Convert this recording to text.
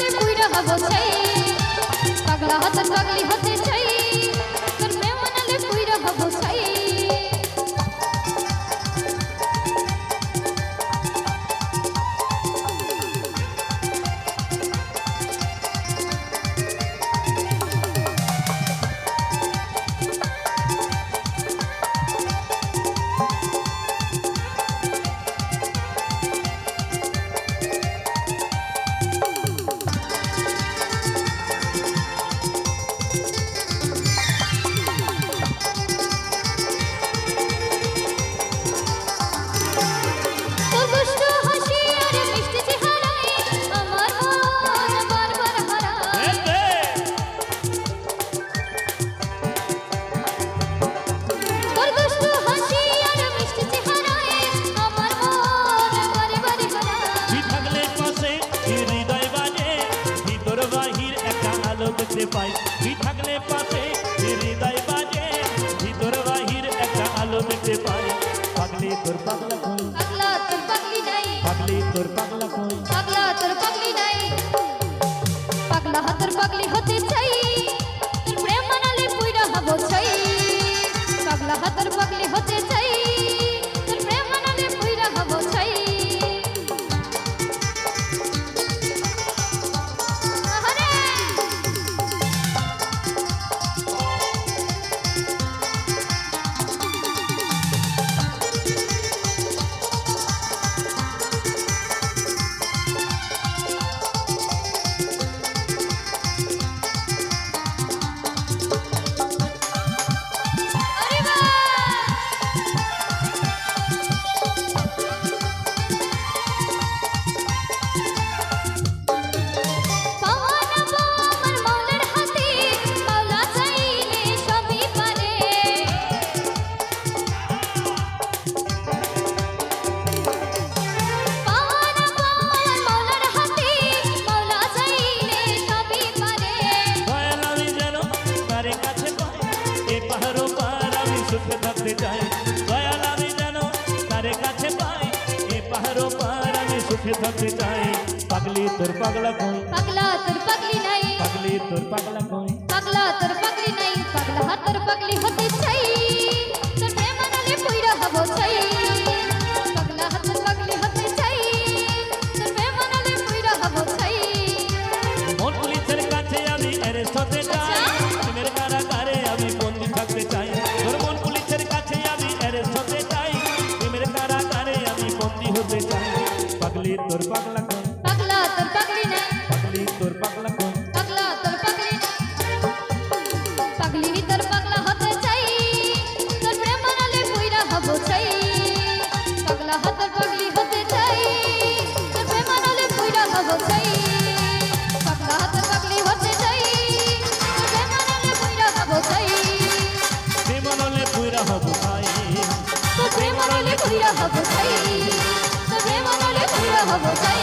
বানালে পুইরা হব ছাই পাগলা হাতে পাগলি হতে চাই পাই। তুই থাকলে পাশে হৃদয় বাজে ভিতর বাহির একটা আলো দেখতে পাই। পাগলি তোর পাগলা কই পাগলা তোর পাগলি নাই। পাগলি তোর পাগলা কই পাগলা তোর পাগলি নাই। পাগলা হাতের পাগলি হতে চাই দয়াল আমি যেন তারে কাছে পাই এ পাহাড় পার আমি সুখে থাকতে চাই। পাগলি তোর পাগলা কই? পাগলা তোর পাগলি নাই। পাগলি তোর পাগলা কই? পাগলা তোর পাগলি নাই। পাগলা হাতের পাগলি হতে চাই। তোর প্রেম মানালে পুইরা হব চাই। পাগলা হাতের পাগলি হতে চাই। তোর প্রেম মানালে পুইরা হব চাই। মন পুলিশের কাছে আমি অ্যারেস্ট হতে চাই তোর পাগলা কোন? পাগলা তোর পাগলি নাই পাগলি তোর পাগলা কোন? পাগলা তোর পাগলি পাগলি নি তোর পাগলা হতে চাই। তোর প্রেম নালে পুইরা হব চাই। পাগলা হতে পাগলি হতে চাই। তোর প্রেম নালে পুইরা হব 我在。